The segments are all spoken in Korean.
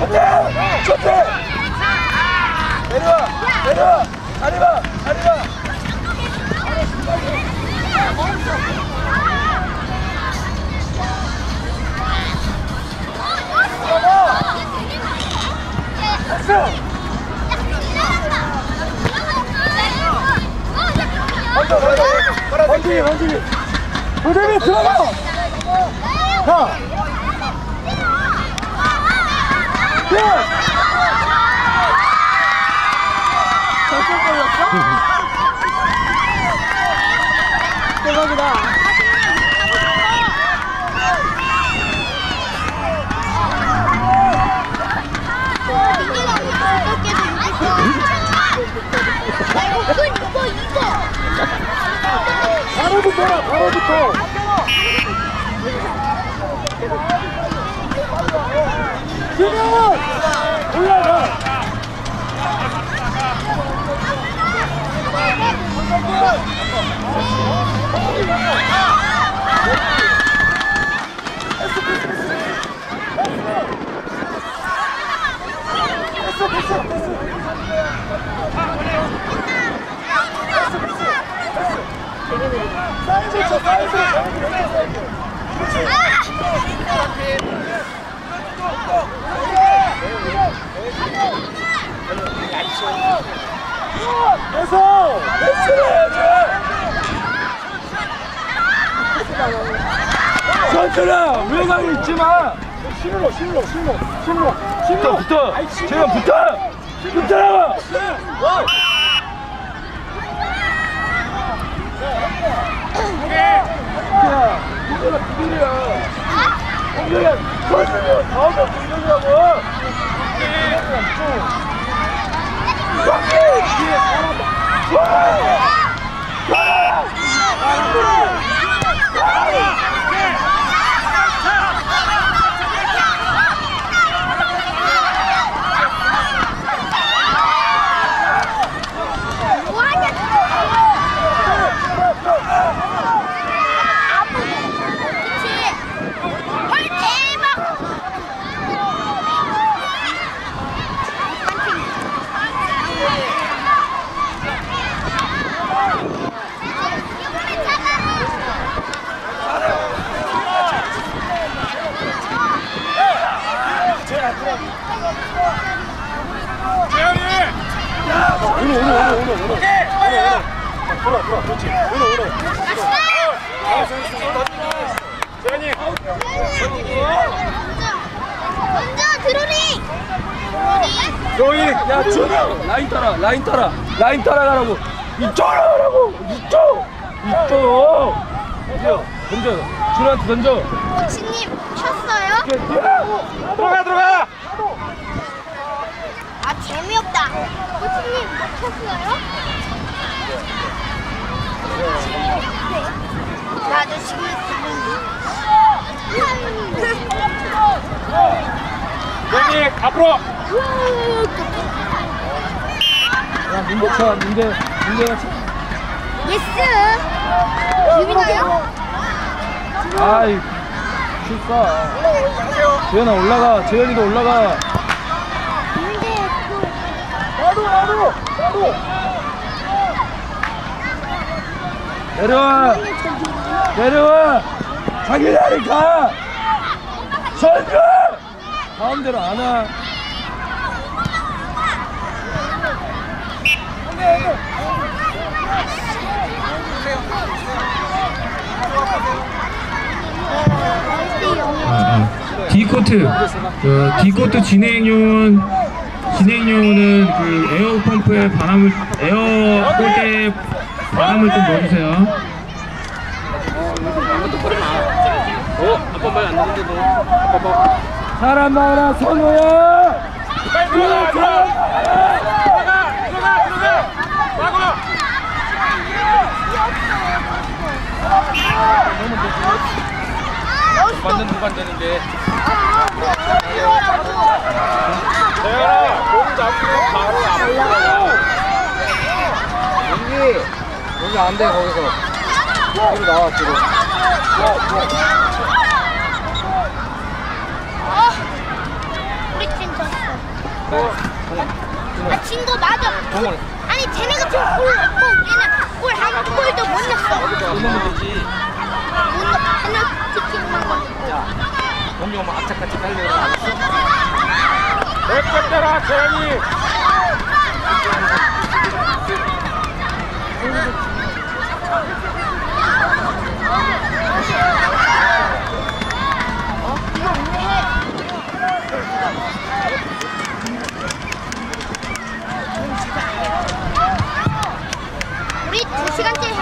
좋대! 좋대! 내려와! 내려와! 다리 봐! 다리 봐! 됐어! 먼저, 먼저! 원진이, 원진이! 도재민 들어가! 가! 야! 결승 걸렸어? 대박이다. 바로 붙어라, 바로 붙어. 지금 올라가. 됐어, 됐어. 됐어. 선수라 외곽에 있지 마. 신으로, 신으로, 신으로, 신으로, 신으로. 붙어, 붙어. 제가 붙어. 붙어라. 야, 이거가 비밀이야. 공격이야. 선수는 다음에 공격이라고. 뒤 에 오늘 오늘 오늘 오늘 오늘 돌아 돌아 그렇지 오늘 오늘 재현이 먼저 드로링! 조이 야 준영 라인 따라 라인 따라 라인 따라가라고 이쪽으로 가라고 이쪽 이쪽 던져 던져 준한테 던져 코치님 쳤어요? 들어가 들어가 아 재미없다. 코치님? 나도 지금 앞으로 야 예스. 아이 실까? 재현아 올라가. 재현이도 올라가 근데 나도 나도 나도 내려와 내려와 자기 자리 가 선주 가운데로 안와 D코트. 그 D코트 진행용은 진행용은 그 에어 펌프에 바람을 에어 꼴대 바람을 좀 넣어주세요. 사람 나와라 선우야 들어가 들어가 재현아 공 잡고 바로 앞으로 여기 여기 안돼 거기서 뒤로 나와 뒤로 우리 팀 졌어. 아, 진거 맞아. 공을. 아니, 쟤네가 지금 골 넣고 우리는 골한 골도 못 넣었어. 그러면 되지. 못 넣, 페널티킥만 걸리고. 자, 공이 오면 악착같이 알았어? 뺏겼더라 재현이? 우리 두 시간째 해.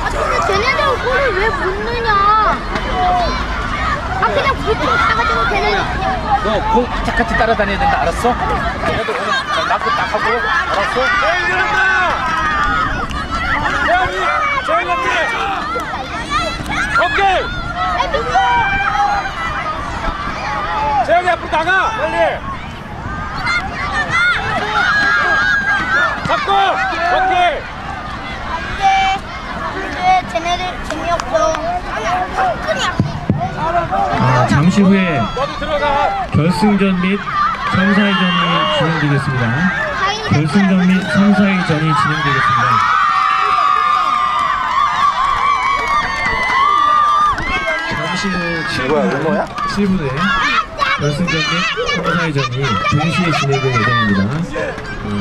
아 근데 쟤네들 골을 왜 못 넣냐? 아 그냥 보통 사가지고 쟤네들 그냥 너공 악착같이 따라다녀야 된다, 알았어? 얘도 오늘 맞고 딱 하고, 알았어? 오케이. 재현이 앞으로 나가. 빨리. 잡고. 오케이. 근데 근데 쟤네들 재미없어. 그냥 아, 잠시 후에 결승전 및 3, 4위전이 진행되겠습니다. 결승전 및 3, 4위전이 진행되겠습니다. 잠시 후 7분, 7분에 결승전 및 3, 4위전이 동시에 진행될 예정입니다. 어,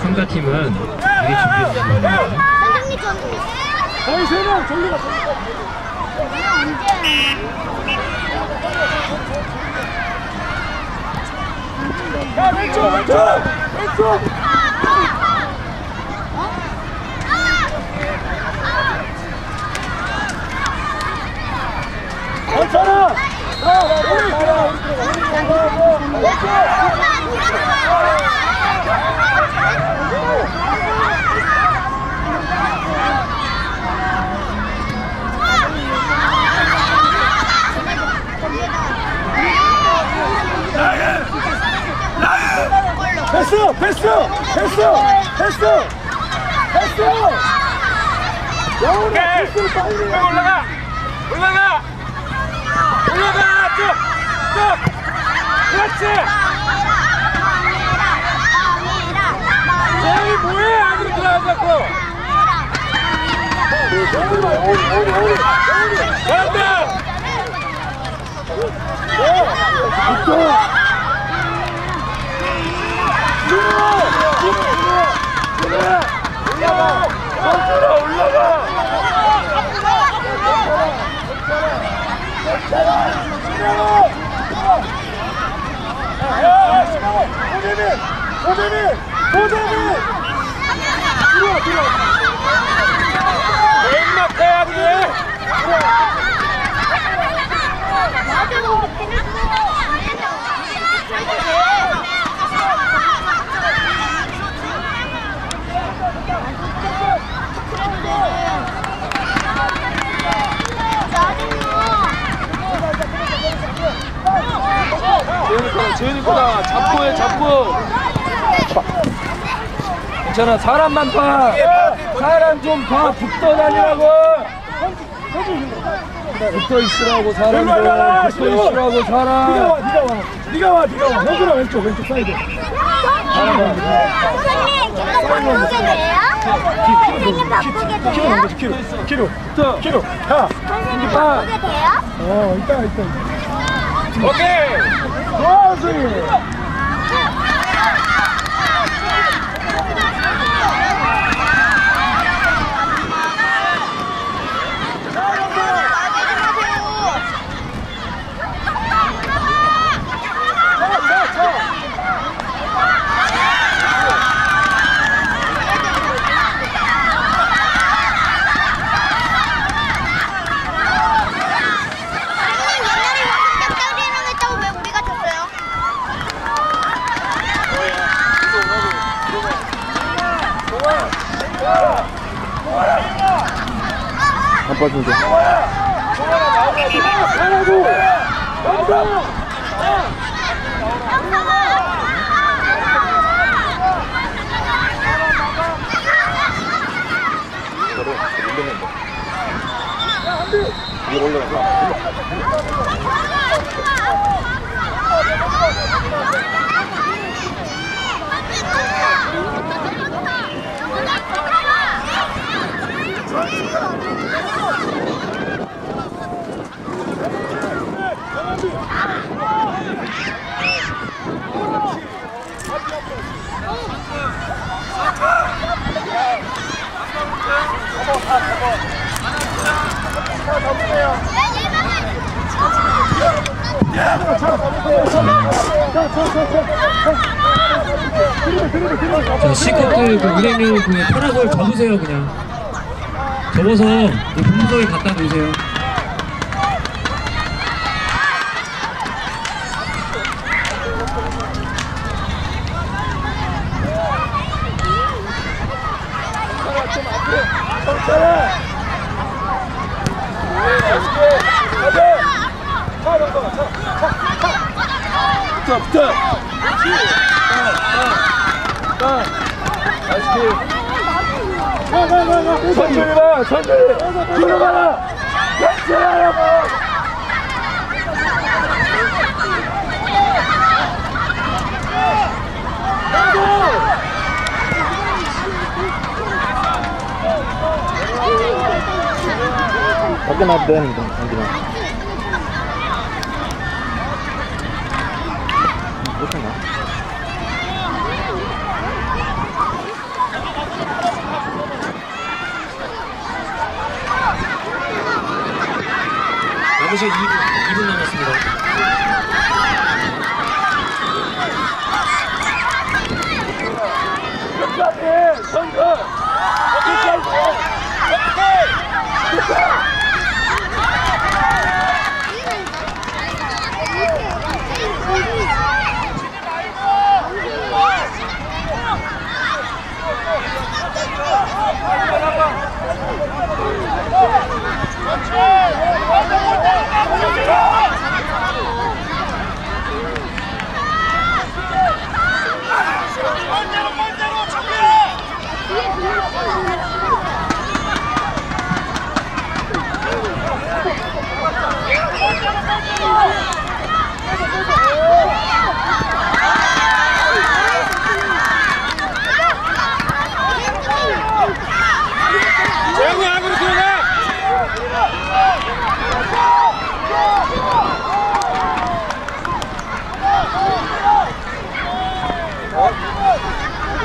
참가팀은 미리 준비해 주시기 바랍니다. 저는 거의 세명 졸리가 야 왼쪽 왼쪽. 왼쪽 괜찮아 우 됐어 됐어 됐어 됐어 됐어 영훈아 됐어 빨리 올라가. 올라가. 올라가. 쭉 쭉. 그렇지. 재영이 뭐해? 안으로 들어가자고. 잘한다 오재민! 오재민! 오재민! 들어와, 들어와. 웬막 해 야 재현이 거다, 재현이 거다. 잡고 해, 잡고. 괜찮아, 사람만 봐. 사람 좀 봐. 붙어 다니라고. 붙어 있으라고, 사람들. 붙어 있으라고, 사람. 와, 네가 와. 네가 와, 네가 와. 형들아, 왼쪽, 왼쪽 사이드. 선생님 기분 바꾸게 돼요? 선생님 바꾸게 키로 돼요? 먼저, 키로. 키로. 키로. 가. 선생님 아. 바꾸게 돼요? 어, 이따, 이따. 오케이. 12! 바빠진다. 이거 올려놔 자, 시커트 그 은행용 그 파라솔 접으세요, 그냥. 접어서 그 분무소에 갖다 놓으세요. 붙어 붙어 천천히 가 천천히 뒤로 가라 하라고 밖에. 여기는. 이렇게나? 남은 시간 2분, 2분 남았습니다. 끝까지 선거 끝까지 재영이 안으로 들어가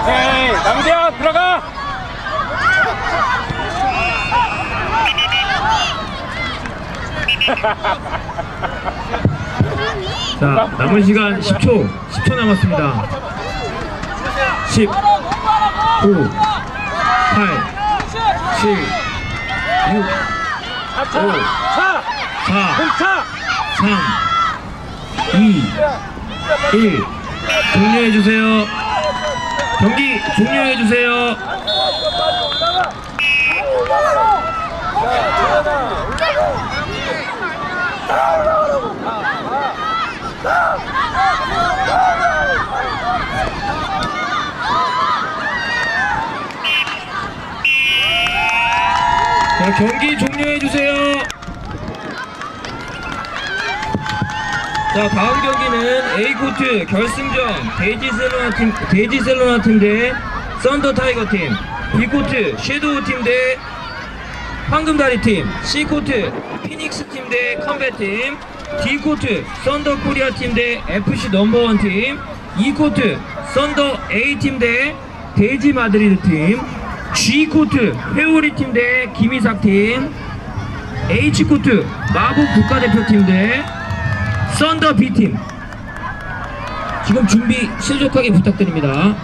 오케이 남대야 들어가 자, 남은 시간 10초, 10초 남았습니다. 10, 9, 8, 7, 6, 차! 오. 차! 4, 공차! 3, 2, 1. 종료해주세요. 경기 종료해주세요. 자, 경기 종료해 주세요. 자, 다음 경기는 A코트 결승전 데이지셀로나 팀, 데이지셀로나 팀 대 썬더 타이거 팀, B코트 섀도우 팀 대 황금다리 팀, C코트 피닉스 팀 대 컴뱃 팀, D코트 썬더 코리아 팀 대 FC 넘버원 팀, E코트 썬더 A 팀대 데이지 마드리드 팀, G코트 회오리 팀 대 김희삭 팀, H코트 마북 국가대표팀 대 썬더 B팀 지금 준비 신속하게 부탁드립니다.